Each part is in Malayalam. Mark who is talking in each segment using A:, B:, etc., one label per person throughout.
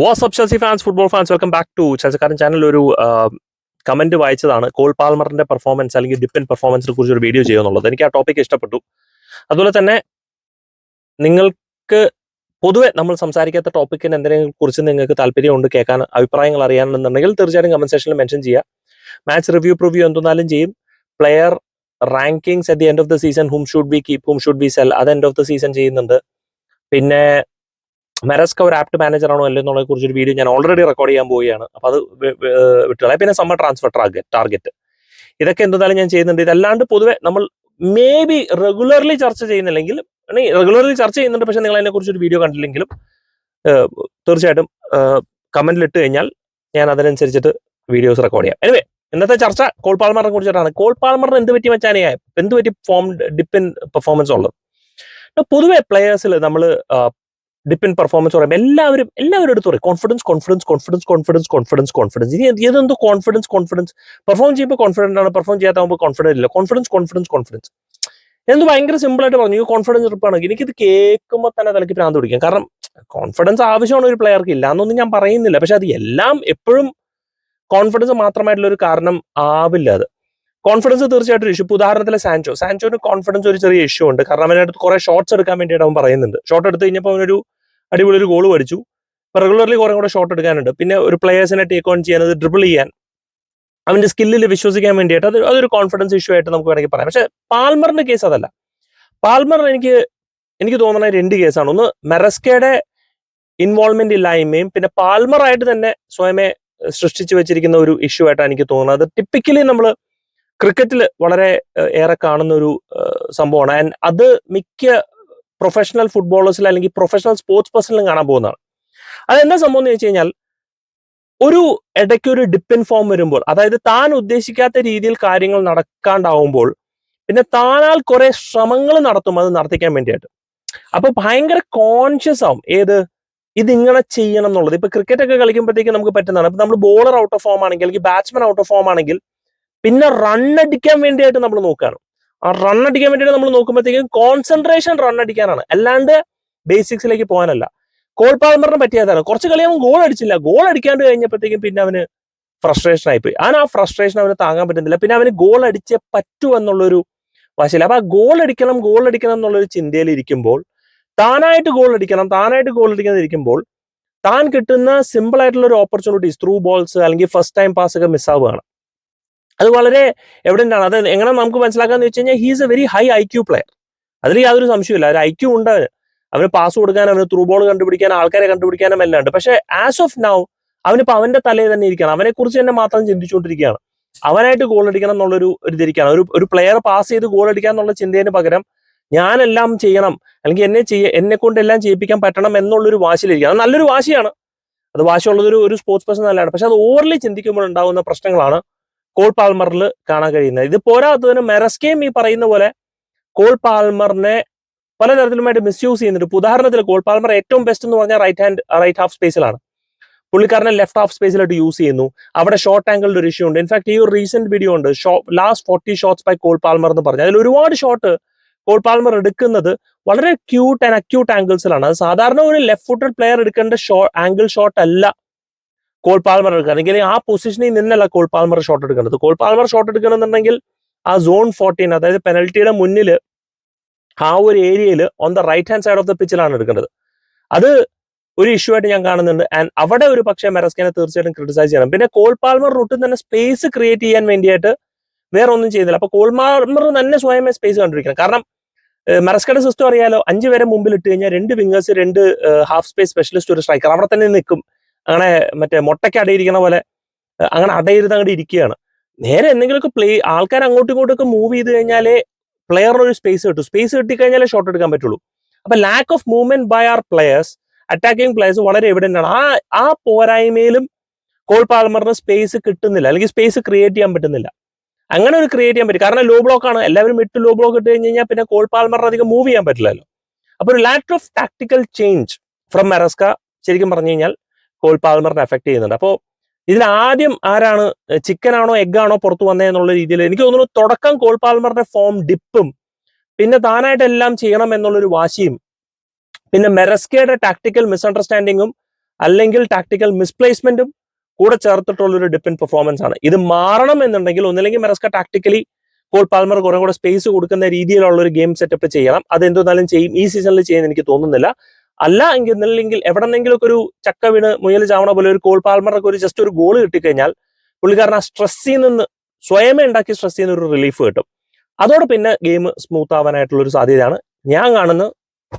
A: WhatsApp Chelsea fans football fans welcome back to ചെൽസിക്കാരൻ channel ഒരു കമന്റ് വായിച്ചതാണ് കോൾ പാൽമറിന്റെ പെർഫോമൻസ് അല്ലെങ്കിൽ ഡിപ്പൻ പെർഫോമൻസിനെ കുറിച്ച് ഒരു വീഡിയോ ചെയ്യുന്നുള്ളത് എനിക്ക് ആ ടോപ്പിക് ഇഷ്ടപ്പെട്ടു. അതുപോലെ തന്നെ നിങ്ങൾക്ക് പൊതുവെ നമ്മൾ സംസാരിക്കാത്ത ടോപ്പിക്കിന് എന്തെങ്കിലും കുറിച്ച് നിങ്ങൾക്ക് താല്പര്യമുണ്ട് കേൾക്കാൻ അഭിപ്രായങ്ങൾ അറിയാനുണ്ടെന്നുണ്ടെങ്കിൽ തീർച്ചയായിട്ടും കമന്റ് സെക്ഷനിൽ മെൻഷൻ ചെയ്യുക. മാച്ച് റിവ്യൂ പ്രിവ്യൂ എന്തെന്നാലും ചെയ്യും. Player rankings at the end of the season hmm should be keep hmm should be sell at end of the season ചെയ്യുന്നുണ്ട്. പിന്നെ മെറസ്ക ഒരു ആപ്റ്റ് മാനേജർ ആണോ അല്ലോ എന്നുള്ളതിനെ കുറിച്ച് ഒരു വീഡിയോ ഞാൻ ഓൾറെഡി റെക്കോർഡ് ചെയ്യാൻ പോവുകയാണ്. അപ്പൊ അത് വിട്ടുകളെ പിന്നെ സമ്മർ ട്രാൻസ്ഫർ ടാർഗറ്റ് ടാർഗറ്റ് ഇതൊക്കെ എന്തായാലും ഞാൻ ചെയ്യുന്നുണ്ട്. ഇതല്ലാണ്ട് പൊതുവെ നമ്മൾ മേ ബി റെഗുലർലി ചർച്ച ചെയ്യുന്നില്ലെങ്കിൽ റെഗുലർലി ചർച്ച ചെയ്യുന്നുണ്ട് പക്ഷെ നിങ്ങൾ അതിനെ കുറിച്ച് ഒരു വീഡിയോ കണ്ടില്ലെങ്കിലും തീർച്ചയായിട്ടും കമന്റിൽ ഇട്ട് കഴിഞ്ഞാൽ ഞാൻ അതിനനുസരിച്ചിട്ട് വീഡിയോസ് റെക്കോർഡ് ചെയ്യാം. എനിവേ ഇന്നത്തെ ചർച്ച കോൾ പാൽമറിനെ കുറിച്ചിട്ടാണ്. കോൾ പാൽമറിന് എന്ത് പറ്റി വെച്ചാൽ എന്ത് പറ്റി ഫോം ഡിപ്പിൻ പെർഫോമൻസ് ഉള്ളത്? പൊതുവെ പ്ലെയേഴ്സിൽ നമ്മൾ ഡിപ്പിൻ പെർഫോമൻസ് പറയുമ്പോൾ എല്ലാവരും എല്ലാവരും എടുത്ത് പറയും confidence confidence confidence confidence confidence confidence ഇനി ഇതെന്തോ കോൺഫിഡൻസ് കോൺഫിഡൻസ് പെർഫോം ചെയ്യുമ്പോൾ കോൺഫിഡന്റ് ആണ് പെർഫോം ചെയ്യാത്താകുമ്പോൾ കോൺഫിഡന്റ് ഇല്ല. കോൺഫിഡൻസ് കോൺഫിഡൻസ് കോൺഫിഡൻസ് എന്ത് ഭയങ്കര സിമ്പിൾ ആയിട്ട് പറഞ്ഞു കോൺഫിഡൻസ് ഉറപ്പാണ്. എനിക്കിത് കേൾക്കുമ്പോൾ തന്നെ തലയ്ക്ക് ഭ്രാന്ത് പിടിക്കാം. കാരണം കോൺഫിഡൻസ് ആവശ്യമാണ് ഒരു പ്ലെയർക്ക് ഇല്ല എന്നൊന്നും ഞാൻ പറയുന്നില്ല. പക്ഷെ അത് എല്ലാം എപ്പോഴും കോൺഫിഡൻസ് മാത്രമായിട്ടുള്ള ഒരു കാരണം ആവില്ല അത്. കോൺഫിഡൻസ് തീർച്ചയായിട്ടും ഒരു ഇഷ്യൂ ഇപ്പോൾ ഉദാഹരണത്തിലെ സാൻചോ സാൻചോന് കോൺഫിഡൻസ് ഒരു ചെറിയ ഇഷ്യൂ ഉണ്ട്. കാരണം അവനടുത്ത് കുറെ ഷോട്ട്സ് എടുക്കാൻ വേണ്ടിയിട്ട് അവൻ പറയുന്നുണ്ട്. ഷോട്ട് എടുത്ത് കഴിഞ്ഞപ്പോൾ അവനൊരു അടിപൊളി ഒരു ഗോൾ പഠിച്ചു റെഗുലർലി കുറേ കൂടെ ഷോട്ട് എടുക്കാനുണ്ട്. പിന്നെ ഒരു പ്ലേയേഴ്സിനെ ടേക്ക് ഓൺ ചെയ്യാൻ അത് ഡ്രിബിൾ ചെയ്യാൻ അവന്റെ സ്കില്ലിൽ വിശ്വസിക്കാൻ വേണ്ടിയിട്ട് അത് അതൊരു കോൺഫിഡൻസ് ഇഷ്യൂ ആയിട്ട് നമുക്ക് വേണമെങ്കിൽ പറയാം. പക്ഷെ പാൽമറിന്റെ കേസ് അതല്ല. പാൽമർ എനിക്ക് എനിക്ക് തോന്നുന്ന രണ്ട് കേസാണ് ഒന്ന് മെറസ്കയുടെ ഇൻവോൾവ്മെന്റ് ഇല്ലായ്മയും പിന്നെ പാൽമർ ആയിട്ട് തന്നെ സ്വയമേ സൃഷ്ടിച്ചു വെച്ചിരിക്കുന്ന ഒരു ഇഷ്യൂ ആയിട്ടാണ് എനിക്ക് തോന്നുന്നത്. അത് ടിപ്പിക്കലി നമ്മൾ ക്രിക്കറ്റിൽ വളരെ ഏറെ കാണുന്ന ഒരു സംഭവമാണ്. ആൻഡ് അത് മിക്ക പ്രൊഫഷണൽ ഫുട്ബോളേഴ്സിൽ അല്ലെങ്കിൽ പ്രൊഫഷണൽ സ്പോർട്സ് പേഴ്സണിലും കാണാൻ പോകുന്നതാണ്. അതെന്താ സംഭവം എന്ന് വെച്ച് കഴിഞ്ഞാൽ ഒരു ഇടയ്ക്ക് ഒരു ഡിപ്പിൻ ഫോം വരുമ്പോൾ അതായത് താൻ ഉദ്ദേശിക്കാത്ത രീതിയിൽ കാര്യങ്ങൾ നടക്കാണ്ടാവുമ്പോൾ പിന്നെ താനാൽ കുറെ ശ്രമങ്ങൾ നടത്തും അത് നടത്തിക്കാൻ വേണ്ടിയിട്ട് അപ്പൊ ഭയങ്കര കോൺഷ്യസ് ആവും ഏത്? ഇതിങ്ങനെ ചെയ്യണം എന്നുള്ളത്. ഇപ്പൊ ക്രിക്കറ്റ് ഒക്കെ കളിക്കുമ്പോഴത്തേക്ക് നമുക്ക് പറ്റുന്നതാണ്. ഇപ്പൊ നമ്മൾ ബോളർ ഔട്ട് ഓഫ് ഫോം ആണെങ്കിൽ അല്ലെങ്കിൽ ബാറ്റ്സ്മാൻ ഔട്ട് ഓഫ് ഫോം ആണെങ്കിൽ പിന്നെ റൺ അടിക്കാൻ വേണ്ടിയിട്ട് നമ്മൾ നോക്കുകയാണ് ആ റൺ അടിക്കാൻ വേണ്ടിയിട്ട് നമ്മൾ നോക്കുമ്പോഴത്തേക്കും കോൺസെൻട്രേഷൻ റൺ അടിക്കാനാണ്. അല്ലാണ്ട് ബേസിക്സിലേക്ക് പോകാനല്ല. കോൾ പാൽമറിനെ പറ്റിയതാണ്. കുറച്ച് കളി അവൻ ഗോൾ അടിച്ചില്ല. ഗോൾ അടിക്കാണ്ട് കഴിഞ്ഞപ്പോഴത്തേക്കും പിന്നെ അവന് ഫ്രസ്ട്രേഷൻ ആയിപ്പോയി. അവൻ ആ ഫ്രസ്ട്രേഷൻ അവന് താങ്ങാൻ പറ്റുന്നില്ല. പിന്നെ അവന് ഗോൾ അടിച്ചേ പറ്റൂ എന്നുള്ളൊരു വാശിയില്ല അപ്പൊ ആ ഗോൾ അടിക്കണം ഗോൾ അടിക്കണം എന്നുള്ളൊരു ചിന്തയിൽ ഇരിക്കുമ്പോൾ താനായിട്ട് ഗോൾ അടിക്കണം താനായിട്ട് ഗോൾ അടിക്കണം ഇരിക്കുമ്പോൾ താൻ കിട്ടുന്ന സിമ്പിൾ ആയിട്ടുള്ള ഒരു ഓപ്പർച്യൂണിറ്റീസ് ത്രൂ ബോൾസ് അല്ലെങ്കിൽ ഫസ്റ്റ് ടൈം പാസ് ഒക്കെ മിസ്സാവുകയാണ് അത് വളരെ എവിഡന്റ് ആണ്. അത് എങ്ങനെ നമുക്ക് മനസ്സിലാക്കാന്ന് വെച്ച് കഴിഞ്ഞാൽ he's a very high I Q player അതിൽ യാതൊരു സംശയമില്ല ഒരു ഐ ക്യൂ ഉണ്ട് അവന് പാസ് കൊടുക്കാൻ അവന് ത്രൂ ബോൾ കണ്ടുപിടിക്കാൻ ആൾക്കാരെ കണ്ടുപിടിക്കാനും എല്ലാം ഉണ്ട്. പക്ഷെ ആസ് ഓഫ് നൗ അവനിപ്പോ അവന്റെ തലയിൽ തന്നെ ഇരിക്കണം അവനെ കുറിച്ച് തന്നെ മാത്രം ചിന്തിച്ചുകൊണ്ടിരിക്കുകയാണ്. അവനായിട്ട് ഗോൾ അടിക്കണം എന്നുള്ളൊരു ഒരു ഇതിരിക്കുകയാണ്. ഒരു ഒരു പ്ലെയർ പാസ് ചെയ്ത് ഗോൾ അടിക്കാൻ എന്നുള്ള ചിന്തയിന് പകരം ഞാനെല്ലാം ചെയ്യണം. അല്ലെങ്കിൽ എന്നെ ചെയ്യ എന്നെ കൊണ്ട് എല്ലാം ചെയ്യിപ്പിക്കാൻ പറ്റണം എന്നുള്ളൊരു വാശിയിലിരിക്കണം അത് നല്ലൊരു വാശിയാണ്. അത് വാശിയുള്ളത് ഒരു ഒരു സ്പോർട്സ് പേഴ്സൺ നല്ലതാണ്. പക്ഷെ അത് ഓവർലി ചിന്തിക്കുമ്പോൾ ഉണ്ടാകുന്ന പ്രശ്നങ്ങളാണ് കോൾ പാൽമറിൽ കാണാൻ കഴിയുന്നത്. ഇത് പോരാത്തതിന് മെറസ്കേം ഈ പറയുന്ന പോലെ കോൾ പാൽമറിനെ പലതരത്തിലുമായിട്ട് മിസ്യൂസ് ചെയ്യുന്നുണ്ട്. ഇപ്പൊ ഉദാഹരണത്തിൽ കോൾ പാൽമർ ഏറ്റവും ബെസ്റ്റ് എന്ന് പറഞ്ഞാൽ റൈറ്റ് ഹാൻഡ് റൈറ്റ് ഹാഫ് സ്പേസിലാണ് പുള്ളിക്കാരനെ ലെഫ്റ്റ് ഹാഫ് സ്പേസിലായിട്ട് യൂസ് ചെയ്യുന്നു. അവിടെ ഷോർട്ട് ആംഗിളിന്റെ ഒരു ഇഷ്യൂ ഉണ്ട്. ഇൻഫാക്ട് ഈ ഒരു റീസെന്റ് വീഡിയോ ഉണ്ട്. Last forty shots by Cole Palmer എന്ന് പറഞ്ഞു. അതിൽ ഒരുപാട് ഷോട്ട് കോൾ പാൽമർ എടുക്കുന്നത് വളരെ ക്യൂട്ട് ആൻഡ് അക്യൂട്ട് ആംഗിൾസിലാണ് അത് സാധാരണ ഒരു ലെഫ്റ്റ് ഫുട്ടഡ് പ്ലെയർ എടുക്കേണ്ട ഷോ ആംഗിൾ ഷോട്ട് അല്ല. കോൾ പാൽമർ എടുക്കുക അല്ലെങ്കിൽ ആ പൊസിഷനിൽ നിന്നല്ല കോൾ പാൽമർ ഷോട്ട് എടുക്കേണ്ടത്. കോൾ പാൽമർ ഷോട്ട് എടുക്കണമെന്നുണ്ടെങ്കിൽ ആ സോൺ ഫോർട്ടീൻ അതായത് പെനൽറ്റിയുടെ മുന്നിൽ ആ ഒരു ഏരിയയിൽ on the right hand side of the പിച്ചിലാണ് എടുക്കേണ്ടത്. അത് ഒരു ഇഷ്യൂ ആയിട്ട് ഞാൻ കാണുന്നുണ്ട്. ആൻഡ് അവിടെ ഒരു പക്ഷേ മെറസ്കിനെ തീർച്ചയായിട്ടും ക്രിട്ടിസൈസ് ചെയ്യണം. പിന്നെ കോൾ പാൽമർ റൂട്ടിൽ തന്നെ സ്പേസ് ക്രിയേറ്റ് ചെയ്യാൻ വേണ്ടിയിട്ട് വേറെ ഒന്നും ചെയ്യുന്നില്ല അപ്പൊ കോൾ പാൽമർ തന്നെ സ്വയമേ സ്പേസ് കണ്ടിരിക്കണം കാരണം മെറസ്കയുടെ സിസ്റ്റം അറിയാലോ? അഞ്ച് പേരെ മുമ്പിൽ ഇട്ട് കഴിഞ്ഞാൽ രണ്ട് വിംഗേഴ്സ് രണ്ട് ഹാഫ് സ്പേസ് സ്പെഷ്യലിസ്റ്റ് ഒരു സ്ട്രൈക്കർ അവിടെ തന്നെ നിൽക്കും. അങ്ങനെ മറ്റേ മുട്ടയ്ക്ക് അടയിരിക്കണ പോലെ അങ്ങനെ അടയിരുന്ന് അങ്ങോട്ട് ഇരിക്കുകയാണ് നേരെ എന്തെങ്കിലുമൊക്കെ പ്ലേ ആൾക്കാർ അങ്ങോട്ടും ഇങ്ങോട്ടും ഒക്കെ മൂവ് ചെയ്ത് കഴിഞ്ഞാലേ പ്ലെയറിന് ഒരു സ്പേസ് കിട്ടും. സ്പേസ് കിട്ടിക്കഴിഞ്ഞാലേ ഷോട്ട് എടുക്കാൻ പറ്റുള്ളൂ. അപ്പൊ lack of movement by our players attacking players വളരെ എവിഡന്റ് ആണ്. ആ ആ പോരായ്മയിലും കോൾ പാൽമറിന് സ്പേസ് കിട്ടുന്നില്ല. അല്ലെങ്കിൽ സ്പേസ് ക്രിയേറ്റ് ചെയ്യാൻ പറ്റുന്നില്ല. അങ്ങനെ ഒരു ക്രിയേറ്റ് ചെയ്യാൻ പറ്റും. കാരണം ലോ ബ്ലോക്ക് ആണ്. എല്ലാവരും എട്ട് ലോ ബ്ലോക്ക് ഇട്ട് കഴിഞ്ഞ് കഴിഞ്ഞാൽ പിന്നെ കോൾ പാൽമറിന് അധികം മൂവ് ചെയ്യാൻ പറ്റില്ലല്ലോ. അപ്പൊ ഒരു lack of tactical change from Maresca ശരിക്കും പറഞ്ഞു കഴിഞ്ഞാൽ കോൾ പാൽമറിനെ എഫക്ട് ചെയ്യുന്നുണ്ട്. അപ്പോൾ ഇതിൽ ആദ്യം ആരാണ് ചിക്കൻ ആണോ എഗ് ആണോ പുറത്തു വന്നേ എന്നുള്ള രീതിയിൽ എനിക്ക് തോന്നുന്നു തുടക്കം കോൾ പാൽമറിന്റെ ഫോം ഡിപ്പും പിന്നെ താനായിട്ട് എല്ലാം ചെയ്യണം എന്നുള്ളൊരു വാശിയും പിന്നെ മെറസ്കയുടെ ടാക്ടിക്കൽ മിസ്അണ്ടർസ്റ്റാൻഡിങ്ങും അല്ലെങ്കിൽ ടാക്ടിക്കൽ മിസ്പ്ലേസ്മെന്റും കൂടെ ചേർത്തിട്ടുള്ള ഒരു ഡിപ്പെൻഡ് പെർഫോമൻസ് ആണ്. ഇത് മാറണം എന്നുണ്ടെങ്കിൽ ഒന്നില്ലെങ്കിൽ മെറസ്ക ടാക്ടിക്കലി കോൾ പാൽമർ കുറെ കൂടെ സ്പേസ് കൊടുക്കുന്ന രീതിയിലുള്ള ഒരു ഗെയിം സെറ്റപ്പ് ചെയ്യണം. അത് എന്തെന്നാലും ചെയ്യും. ഈ സീസണിൽ ചെയ്യുന്ന എനിക്ക് തോന്നുന്നില്ല. അല്ല എങ്കിൽ എന്നില്ലെങ്കിൽ എവിടെന്നെങ്കിലും ഒക്കെ ഒരു ചക്ക വീണ് മുയൽ ചാവണ പോലെ ഒരു കോൾ പാൽമറൊക്കെ ഒരു ജസ്റ്റ് ഒരു ഗോൾ കിട്ടിക്കഴിഞ്ഞാൽ പുള്ളിക്കാരൻ ആ സ്ട്രെസ്സിൽ നിന്ന് സ്വയമേ ഉണ്ടാക്കി സ്ട്രെസ്സിൽ നിന്ന് ഒരു റിലീഫ് കിട്ടും. അതോടെ പിന്നെ ഗെയിം സ്മൂത്ത് ആവാനായിട്ടുള്ള ഒരു സാധ്യതയാണ്. ഞാൻ കാണുന്നത്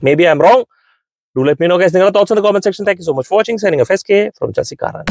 A: maybe I am wrong do let me know guys നിങ്ങളുടെ thoughts in the comment section thank you so much watching signing F S K from ചസിക്കാരൻ